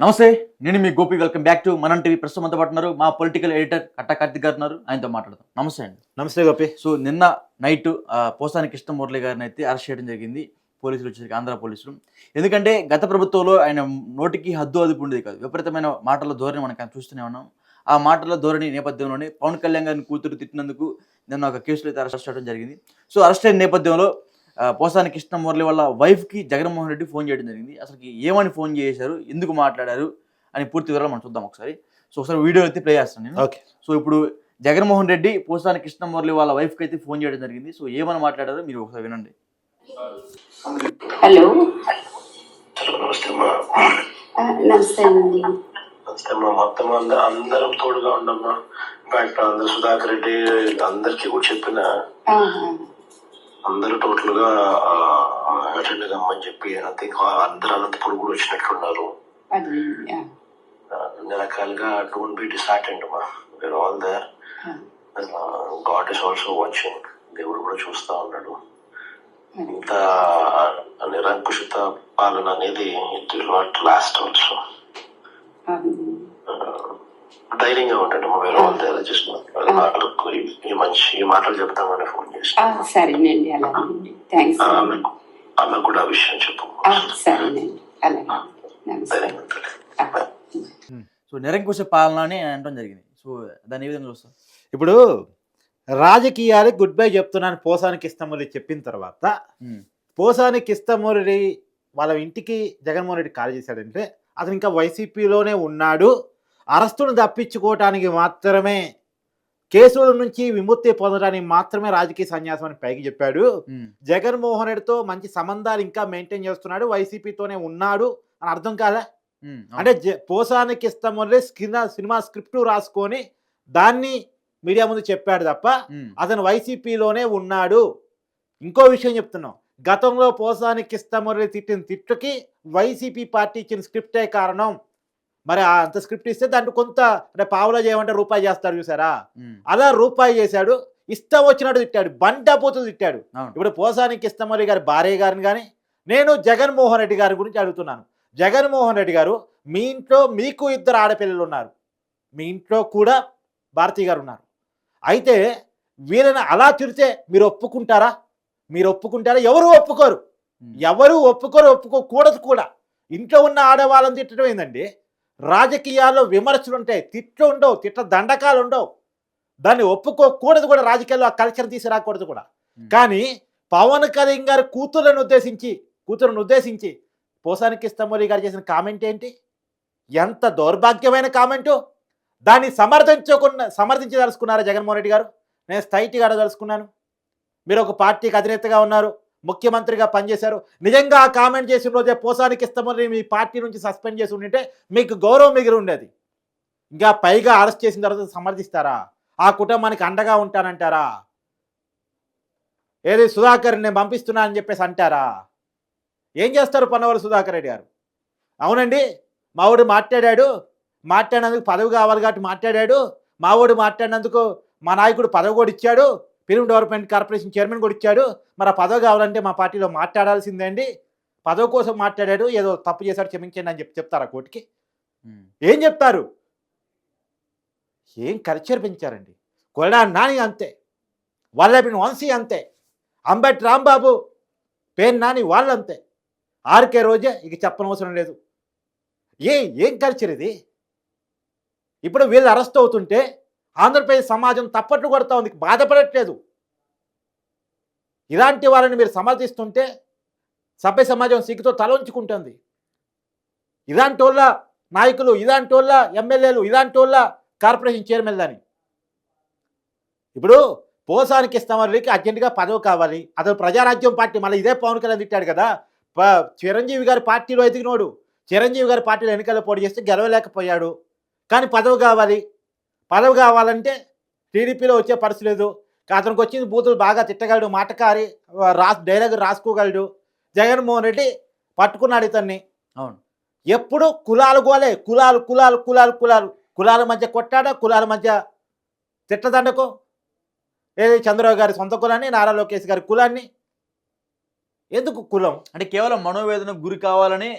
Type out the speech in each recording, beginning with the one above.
నమస్తే నేను మీ Gopi. Welcome back to Manam TV. ప్రస్తుతం అంతా పట్టున్నారు మా పొలిటికల్ ఎడిటర్ కట్టా కార్తిక్ గారు ఉన్నారు. ఆయనతో మాట్లాడదాం. నమస్తే అండి. నమస్తే గోపి. సో నిన్న నైట్ పోసాని కృష్ణ మురళి గారిని అయితే అరెస్ట్ చేయడం జరిగింది. పోలీసులు వచ్చేసరికి ఆంధ్ర పోలీసులు. ఎందుకంటే గత ప్రభుత్వంలో ఆయన నోటికి హద్దు అదుపు ఉండేది కాదు. విపరీతమైన మాటల ధోరణి మనకు చూస్తూనే ఉన్నాం. ఆ మాటల ధోరణి నేపథ్యంలోనే పవన్ కళ్యాణ్ గారిని కూతురు తిట్టినందుకు నిన్న ఒక కేసులో అయితే అరెస్ట్ చేయడం జరిగింది. సో అరెస్ట్ అయిన నేపథ్యంలో పోసాని కృష్ణ మురళి వాళ్ళ వైఫ్కి జగన్మోహన్ రెడ్డి ఫోన్ చేయడం జరిగింది. అసలు ఏమని ఫోన్ చేశారు? ఎందుకు మాట్లాడారు? అని పూర్తి వివరాలు మనం చూద్దాం ఒకసారి. సో ఒకసారి వీడియో అయితే ప్లే చేస్తాను నేను. ఓకే సో ఇప్పుడు జగన్మోహన్ రెడ్డి పోసాని కృష్ణమురళి వాళ్ళ వైఫ్కి అయితే ఫోన్ చేయడం జరిగింది. సో ఏమని మాట్లాడారో మీరు ఒకసారి వినండి. హలో. హలో నమస్తే అండి. నమస్తే అమ్మా. మొత్తం అందరం తోడుగా ఉండమ్మా ఇన్ఫాక్ట్ అందరు సుధాకర్ రెడ్డి అందరికీ కూడా చెప్పిన. అందరూ టోటల్గా అటెండ్ కమ్మని చెప్పి అందరు అనంతపురం కూడా వచ్చినట్లున్నారు అన్ని రకాలుగా డోంట్ బి డిసార్టెంట్ అమ్మా where all there God is also watching. దేవుడు కూడా చూస్తా ఉన్నాడు. ఇంత నిరంకుశిత పాలన అనేది it will not last also. ధైర్యంగా ఉండండి మా వేరే వాళ్ళ దగ్గర జస్ట్ నాకు ఈ- ఈ మంచి ఈ మాటలు చెప్తామని ఫోన్ చేసి ఆ, సరేనండి అలాగేనండి థ్యాంక్స్. అండి. ఆమెకు ఆమెకు కూడా ఆ విషయం చెప్పు. సరేనండి అలాగే. సో నిరంకుశ పాలన అని అనడం జరిగింది. సో దాన్ని ఏ విధంగా చూస్తాం? ఇప్పుడు రాజకీయాలకు గుడ్ బై చెప్తున్నాను పోసానికి ఇష్టమని చెప్పిన తర్వాత ఉమ్, పోసానికి ఇష్టమూరి వాళ్ళ ఇంటికి జగన్మోహన్ రెడ్డి కాల్ చేశాడంటే అతను ఇంకా వైసీపీలోనే ఉన్నాడు. అరెస్టును తప్పించుకోవటానికి మాత్రమే కేసుల నుంచి విముక్తి పొందడానికి మాత్రమే రాజకీయ సన్యాసం అని పైకి చెప్పాడు. జగన్మోహన్ రెడ్డితో మంచి సంబంధాలు ఇంకా మెయింటైన్ చేస్తున్నాడు. వైసీపీతోనే ఉన్నాడు అని అర్థం కాదా? అంటే పోసానికి ఇష్టమూరి సినిమా సినిమా స్క్రిప్ట్ రాసుకొని దాన్ని మీడియా ముందు చెప్పాడు తప్ప అతను వైసీపీలోనే ఉన్నాడు. ఇంకో విషయం చెప్తున్నాం. గతంలో పోసానికి ఇష్టమని తిట్టిన తిట్టుకి వైసీపీ పార్టీ ఇచ్చిన స్క్రిప్టే కారణం. మరి ఆ అంత స్క్రిప్ట్ ఇస్తే దాంట్లో కొంత అంటే పావులో చేయమంటే రూపాయి చేస్తారు చూసారా? అలా రూపాయి చేశాడు ఇష్టం వచ్చినట్టు తిట్టాడు బండపోతులు తిట్టాడు. ఇప్పుడు పోసానికి ఇష్టమల్లి గారి భార్య గారిని కానీ నేను జగన్మోహన్ రెడ్డి గారి గురించి అడుగుతున్నాను. జగన్మోహన్ రెడ్డి గారు మీ ఇంట్లో మీకు ఇద్దరు ఆడపిల్లలు ఉన్నారు. మీ ఇంట్లో కూడా భారతి గారు ఉన్నారు. అయితే వీళ్ళని అలా తిడితే మీరు ఒప్పుకుంటారా? మీరు ఒప్పుకుంటారా? ఎవరు ఒప్పుకోరు. ఎవరు ఒప్పుకోరు ఒప్పుకోకూడదు కూడా. ఇంట్లో ఉన్న ఆడవాళ్ళని తిట్టడం ఏందండి? రాజకీయాల్లో విమర్శలు ఉంటాయి తిట్లు ఉండవు తిట్ల దండకాలు ఉండవు. దాన్ని ఒప్పుకోకూడదు కూడా రాజకీయాల్లో ఆ కల్చర్ తీసుకురాకూడదు కూడా. కానీ పవన్ కళ్యాణ్ గారి కూతుర్లను ఉద్దేశించి కూతురును ఉద్దేశించి పోసానికి ఇష్టమౌలి గారు చేసిన కామెంట్ ఏంటి? ఎంత దౌర్భాగ్యమైన కామెంటు! దాన్ని సమర్థించకుండా సమర్థించదలుచుకున్నారా జగన్మోహన్ రెడ్డి గారు? నేను స్ట్రైట్గా అడగదలుచుకున్నాను. మీరు ఒక పార్టీకి అధినేతగా ఉన్నారు. ముఖ్యమంత్రిగా పనిచేశారు. నిజంగా ఆ కామెంట్ చేసిన రోజే పోసానికి ఇస్తామని మీ పార్టీ నుంచి సస్పెండ్ చేసి ఉండింటే మీకు గౌరవం మిగిలి ఉండేది ఇంకా పైగా అరెస్ట్ చేసిన తర్వాత సమర్థిస్తారా? ఆ కుటుంబానికి అండగా ఉంటానంటారా? ఏది సుధాకర్ నేను పంపిస్తున్నా అని చెప్పేసి అంటారా? ఏం చేస్తారు పన్నవరు సుధాకర్ రెడ్డి గారు? అవునండి మావాడు మాట్లాడాడు. మాట్లాడినందుకు పదవి కావాలి కాబట్టి మాట్లాడాడు. మావాడు మాట్లాడినందుకు మా నాయకుడు పదవి కూడా ఇచ్చాడు. ఫిలిం డెవలప్మెంట్ కార్పొరేషన్ చైర్మన్ కూడా ఇచ్చాడు. మరి ఆ పదవి కావాలంటే మా పార్టీలో మాట్లాడాల్సిందే అండి పదవి కోసం మాట్లాడాడు. ఏదో తప్పు చేశాడు క్షమించండి అని చెప్పి చెప్తారా కోర్టుకి. ఉమ్, ఏం చెప్తారు? ఏం కల్చర్ పెంచారండి? కొరడా నాని అంతే. వల్లభిని వంశీ అంతే. అంబటి రాంబాబు పేరు నాని వాళ్ళు అంతే ఆర్కే రోజే ఇక చెప్పనవసరం లేదు. ఏ ఏం కల్చర్ ఇది? ఇప్పుడు వీళ్ళు అరెస్ట్ అవుతుంటే ఆంధ్రప్రదేశ్ సమాజం తప్పట్లు కొడతా ఉంది. బాధపడట్లేదు. ఇలాంటి వాళ్ళని మీరు సమర్థిస్తుంటే సభ్య సమాజం సిగ్గుతో తల ఉంచుకుంటుంది. ఇలాంటి వాళ్ళ నాయకులు ఇలాంటి వాళ్ళ ఎమ్మెల్యేలు ఇలాంటి వాళ్ళ కార్పొరేషన్ చైర్మన్ అని. ఇప్పుడు పోసానికి ఇస్తామరికి అర్జెంటుగా పదవి కావాలి. అతను ప్రజారాజ్యం పార్టీ మళ్ళీ ఇదే పవన్ కళ్యాణ్ తిట్టాడు కదా. ప- చిరంజీవి గారి పార్టీలో ఎదిగినోడు. చిరంజీవి గారి పార్టీలో ఎన్నికల్లో పోటీ చేస్తే గెలవలేకపోయాడు. కానీ పదవి కావాలి. పదవి కావాలంటే టీడీపీలో వచ్చే పరిస్థితి లేదు. అతనికి వచ్చింది బూతులు బాగా తిట్టగలడు మాటకారి రాస్ డైలాగ్ రాసుకోగలడు. జగన్మోహన్ రెడ్డి పట్టుకున్నాడు ఇతన్ని. అవును. ఎప్పుడు కులాలు గోలే కులాలు కులాలు కులాలు కులాలు. కులాల మధ్య కొట్టాడా కులాల మధ్య తిట్టదండకు? ఏది చంద్రబాబు గారి సొంత కులాన్ని నారా లోకేష్ గారి కులాన్ని? ఎందుకు కులం? అంటే కేవలం మనోవేదనకు గురి కావాలని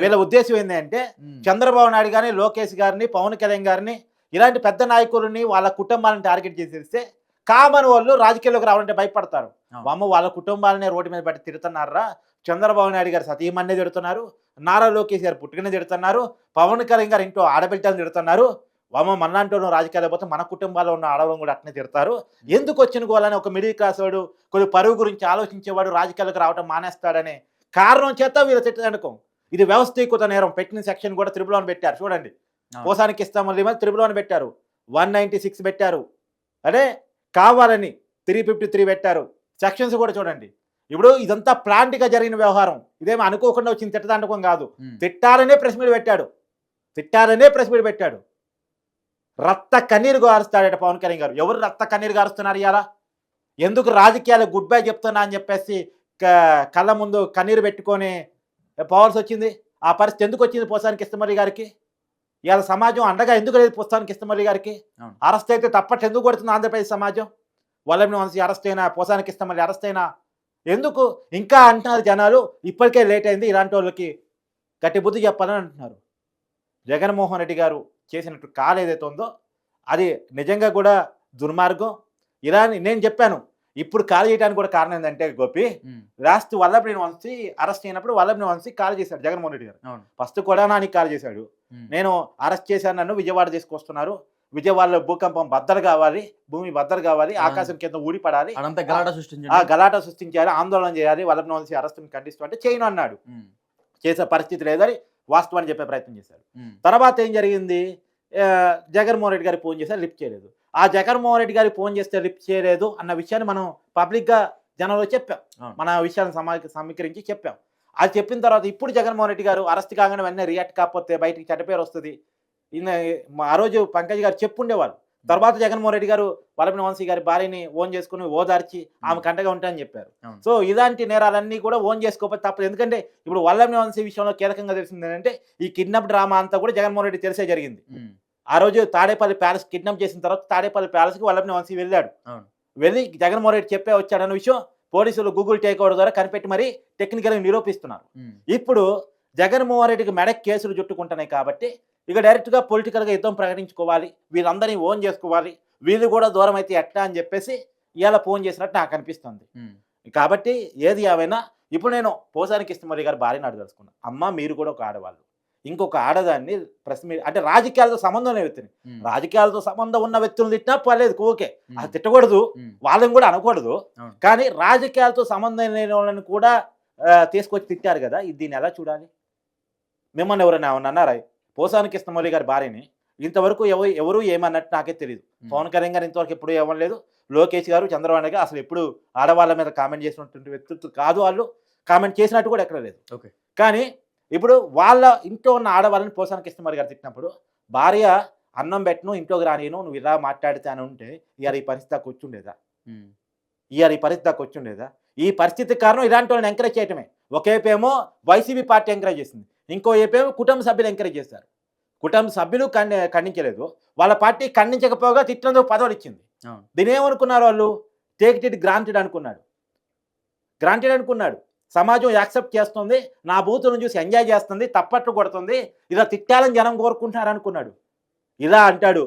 వీళ్ళ- ఉద్దేశం ఏంటంటే చంద్రబాబు నాయుడు గారిని లోకేష్ గారిని పవన్ కళ్యాణ్ గారిని ఇలాంటి పెద్ద నాయకులని వాళ్ళ కుటుంబాలను టార్గెట్ చేసేస్తే కామన్ వాళ్ళు రాజకీయాల్లోకి రావాలంటే భయపడతారు. అవును. వామ్మ వాళ్ళ కుటుంబాలనే రోడ్డు మీద పెట్టి తిడుతున్నారా? చంద్రబాబు నాయుడు గారు సతీమన్నే తిడుతున్నారు నారా లోకేష్ గారు పుట్టుకనే తిడుతున్నారు పవన్ కళ్యాణ్ గారు ఇంట్లో ఆడబిడ్డలు తిడుతున్నారు. వామ మనలాంటి రాజకీయాలు పోతే మన కుటుంబాల్లో ఉన్న ఆడవాళ్ళని కూడా అట్నే తిడతారు. ఎందుకు వచ్చిన గోలని ఒక మిడిల్ క్లాస్ వాడు కొద్ది పరువు గురించి ఆలోచించేవాడు రాజకీయాలకు రావడం మానేస్తాడనే కారణం చేత వీళ్ళు తిట్టదనుకో ఇది వ్యవస్థీకృత నేరం. పెట్టిన సెక్షన్ కూడా త్రిపుల్ వన్ పెట్టారు. చూడండి. పోసానికి ఇస్తామని మీద త్రిపుల్ వన్ పెట్టారు. వన్ నైంటీ సిక్స్ పెట్టారు. అదే కావాలని త్రీ ఫిఫ్టీ త్రీ పెట్టారు. సెక్షన్స్ కూడా చూడండి. ఇప్పుడు ఇదంతా ప్లాంట్గా జరిగిన వ్యవహారం. ఇదేమో అనుకోకుండా వచ్చింది తిట్టదండకం కాదు. తిట్టాలనే ప్రెస్ మీట్ పెట్టాడు. తిట్టాలనే ప్రెస్ మీట్ పెట్టాడు. రక్త కన్నీరు గారుస్తాడట పవన్ కళ్యాణ్ గారు. ఎవరు రక్త కన్నీరు గారుస్తున్నారు ఇవాళ ఎందుకు రాజకీయాలు గుడ్ బై చెప్తున్నా అని చెప్పేసి కళ్ళ ముందు కన్నీరు పెట్టుకొని పోవాల్సి వచ్చింది. ఆ పరిస్థితి ఎందుకు వచ్చింది పోసానికి ఇష్టమల్లి గారికి? ఇవాళ సమాజం అండగా ఎందుకు లేదు పోసానికి ఇష్టమల్లి గారికి. అరెస్ట్ అయితే తప్పట్టు ఎందుకు కొడుతుంది ఆంధ్రప్రదేశ్ సమాజం? వాళ్ళని వంశీ అరెస్ట్ అయినా పోసానికి ఇష్టమల్లి అరెస్ట్ అయినా ఎందుకు? ఇంకా అంటున్నారు జనాలు ఇప్పటికే లేట్ అయింది ఇలాంటి వాళ్ళకి గట్టి బుద్ధి చెప్పాలని అంటున్నారు. జగన్మోహన్ రెడ్డి గారు చేసినట్టు కాలు ఏదైతే ఉందో అది నిజంగా కూడా దుర్మార్గం. ఇలా నేను చెప్పాను. ఇప్పుడు కాల్ చేయడానికి కూడా కారణం ఏంటంటే గోపి లాస్ట్ వల్లభనేని వంశీ అరెస్ట్ అయినప్పుడు వల్లభనేని వంశీ కాల్ చేశాడు జగన్మోహన్ రెడ్డి గారు. ఫస్ట్ కూడా నానికి కాల్ చేశాడు. నేను అరెస్ట్ చేశాను నన్ను విజయవాడ తీసుకొస్తున్నారు. విజయవాడలో భూకంపం బద్దలు కావాలి భూమి బద్దలు కావాలి. ఆకాశం కింద ఊడిపడాలి గలాట ఆ సృష్టించండి. గలాట సృష్టించాలి ఆందోళన చేయాలి వల్లభనేని వంశీ అరెస్ట్ని ఖండిస్తూ అంటే చేయను అన్నాడు. చేసే పరిస్థితి లేదని వాస్తవాన్ని చెప్పే ప్రయత్నం చేశాడు. తర్వాత ఏం జరిగింది? జగన్మోహన్ రెడ్డి గారికి ఫోన్ చేస్తే లిఫ్ట్ చేయలేదు. ఆ జగన్మోహన్ రెడ్డి గారికి ఫోన్ చేస్తే లిఫ్ట్ చేయలేదు అన్న విషయాన్ని మనం పబ్లిక్గా జనంలో చెప్పాం. మన విషయాలను సమా సమీకరించి చెప్పాం. అది చెప్పిన తర్వాత ఇప్పుడు జగన్మోహన్ రెడ్డి గారు అరెస్ట్ కాగానే వెంటనే రియాక్ట్ కాకపోతే బయటికి చెడ్డ పేరు వస్తుంది. ఈయన ఆ రోజు పంకజ్ గారు చెప్పుండేవాళ్ళు. తర్వాత జగన్మోహన్ రెడ్డి గారు వలపిన వంశీ గారి భార్యని ఓన్ చేసుకుని ఓదార్చి ఆమె కంటగా ఉంటాయని చెప్పారు. సో ఇలాంటి నేరాలన్నీ కూడా ఓన్ చేసుకోకపోతే తప్పదు ఎందుకంటే ఇప్పుడు వల్లభని వంశీ విషయంలో కీలకంగా తెలిసింది ఏంటంటే ఈ కిడ్నాప్ డ్రామా అంతా కూడా జగన్మోహన్ రెడ్డి తెలిసే జరిగింది. ఆ రోజు తాడేపల్లి ప్యాలెస్ కిడ్నాప్ చేసిన తర్వాత తాడేపల్లి ప్యాలెస్కి వల్లభని వంశీ వెళ్ళాడు. వెళ్ళి జగన్మోహన్ రెడ్డి చెప్పే వచ్చాడన్న విషయం పోలీసులు గూగుల్ టేక్ ఓవర్ ద్వారా కనిపెట్టి మరీ టెక్నికల్గా నిరూపిస్తున్నారు. ఇప్పుడు జగన్మోహన్ రెడ్డికి మెడక్ కేసులు చుట్టుకుంటున్నాయి కాబట్టి ఇక డైరెక్ట్గా పొలిటికల్గా యుద్ధం ప్రకటించుకోవాలి. వీళ్ళందరినీ ఓన్ చేసుకోవాలి. వీళ్ళు కూడా దూరం అయితే ఎట్లా అని చెప్పేసి ఇవాళ ఫోన్ చేసినట్టు నాకు అనిపిస్తుంది. కాబట్టి ఏది ఏమైనా ఇప్పుడు నేను పోసానికి ఇష్టమల్లి గారి భార్యను అడదలుచుకున్నా అమ్మ మీరు కూడా ఒక ఆడవాళ్ళు. ఇంకొక ఆడదాన్ని ప్రెస్ మీద అంటే రాజకీయాలతో సంబంధం ఉన్న వ్యక్తిని. రాజకీయాలతో సంబంధం ఉన్న వ్యక్తులను తిట్టినా పర్లేదు ఓకే. అది తిట్టకూడదు. వాళ్ళని కూడా అనకూడదు. కానీ రాజకీయాలతో సంబంధం లేని వాళ్ళని కూడా తీసుకొచ్చి తిట్టారు కదా. ఇది దీన్ని ఎలా చూడాలి? మిమ్మల్ని ఎవరైనా ఏమన్నా అన్నారా? పోసానికి ఇష్టమల్లి గారి భార్యని ఇంతవరకు ఎవరు ఎవరు ఏమన్నట్టు నాకే తెలియదు పవన్ కళ్యాణ్ గారు ఇంతవరకు ఎప్పుడు ఇవ్వలేదు లోకేష్ గారు చంద్రబాబు గారు అసలు ఎప్పుడు ఆడవాళ్ళ మీద కామెంట్ చేసినటువంటి వ్యక్తిత్వం కాదు వాళ్ళు. కామెంట్ చేసినట్టు కూడా ఎక్కడ లేదు. ఓకే. కానీ ఇప్పుడు వాళ్ళ ఇంట్లో ఉన్న ఆడవాళ్ళని పోసానికి ఇష్టమల్లి గారు తిట్టినప్పుడు భార్య అన్నం పెట్టను ఇంట్లోకి రానియను నువ్వు ఇలా మాట్లాడితే అని ఉంటే ఇవాళ ఈ పరిస్థితి దాకా వచ్చుండేదా ఇవాళ ఈ పరిస్థితి దాకా వచ్చుండేదా ఈ పరిస్థితికి కారణం ఇలాంటి వాళ్ళని ఎంకరేజ్ చేయటమే. ఒకేపేమో వైసీపీ పార్టీ ఎంకరేజ్ చేసింది. ఇంకో ఏపేమో కుటుంబ సభ్యులు ఎంకరేజ్ చేస్తారు కుటుంబ సభ్యులు ఖండి ఖండించలేదు. వాళ్ళ పార్టీ ఖండించకపోగా తిట్టినందుకు పదవులు ఇచ్చింది. దీని ఏమనుకున్నారు వాళ్ళు? టేక్ ఇట్ గ్రాంటెడ్ అనుకున్నాడు. గ్రాంటెడ్ అనుకున్నాడు. సమాజం యాక్సెప్ట్ చేస్తుంది నా బూతులను చూసి ఎంజాయ్ చేస్తుంది తప్పట్లు కొడుతుంది ఇలా తిట్టాలని జనం కోరుకుంటున్నారు అనుకున్నాడు. ఇలా అంటాడు.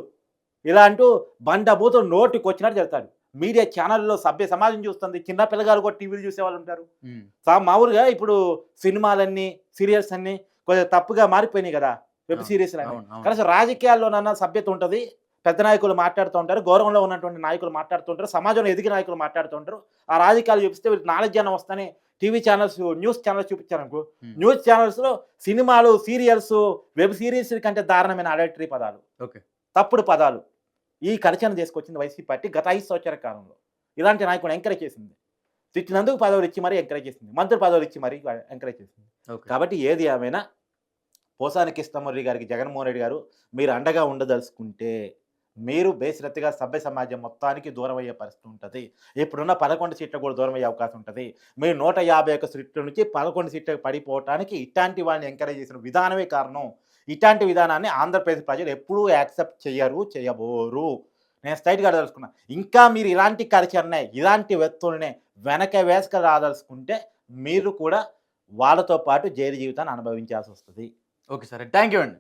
ఇలా అంటూ బండ బూతులు నోటికి వచ్చినట్టు చెప్తాడు మీడియా ఛానల్లో సభ్య సమాజం చూస్తుంది చిన్న పిల్లగాలు కూడా టీవీలు చూసే వాళ్ళు ఉంటారు. మామూలుగా ఇప్పుడు సినిమాలన్నీ సీరియల్స్ అన్నీ కొంచెం తప్పుగా మారిపోయినాయి కదా వెబ్ సిరీస్. కనీసం రాజకీయాల్లోనన్నా సభ్యత ఉంటుంది. పెద్ద నాయకులు మాట్లాడుతూ ఉంటారు గౌరవంలో ఉన్నటువంటి నాయకులు మాట్లాడుతుంటారు సమాజంలో ఎదిగిన నాయకులు మాట్లాడుతుంటారు ఆ రాజకీయాలు చూపిస్తే వీళ్ళకి నాలెడ్జ్ అన్న వస్తానే టీవీ ఛానల్స్ న్యూస్ ఛానల్స్ చూపించారనుకో Hmm. న్యూస్ ఛానల్స్లో సినిమాలు సీరియల్స్ వెబ్ సిరీస్ కంటే దారుణమైన అడల్టరీ పదాలు. ఓకే. తప్పుడు పదాలు. ఈ కలచన చేసుకొచ్చింది వైసీపీ పార్టీ గత ఐదు సంవత్సరాల కాలంలో. ఇలాంటి నాయకుడు ఎంకరేజ్ చేసింది. తిట్టినందుకు పదవులు ఇచ్చి మరీ ఎంకరేజ్ చేసింది. మంత్రి పదవులు ఇచ్చి మరీ ఎంకరేజ్ చేసింది. కాబట్టి ఏది ఏమైనా పోసానికి ఇష్టమర్రి గారికి జగన్మోహన్ రెడ్డి గారు మీరు అండగా ఉండదలుచుకుంటే మీరు బేసిరత్తిగా సభ్య సమాజం మొత్తానికి దూరం అయ్యే పరిస్థితి ఉంటుంది. ఇప్పుడున్న పదకొండు సీట్లు కూడా దూరం అయ్యే అవకాశం ఉంటుంది. మీరు నూట యాభై ఒక్క సీట్ల నుంచి పదకొండు సీట్లకు పడిపోవటానికి ఇట్లాంటి వాళ్ళని ఎంకరేజ్ చేసిన విధానమే కారణం. ఇట్లాంటి విధానాన్ని ఆంధ్రప్రదేశ్ ప్రజలు ఎప్పుడూ యాక్సెప్ట్ చేయరు చేయబోరు. నేను స్ట్రైట్గా తెలుసుకున్నా ఇంకా మీరు ఇలాంటి కల్చర్నే ఇలాంటి వ్యక్తులనే వెనక వేసుక రాదలుచుకుంటే మీరు కూడా వాళ్ళతో పాటు జైలు జీవితాన్ని అనుభవించాల్సి వస్తుంది. ఓకే సరే. థ్యాంక్ యూ అండి.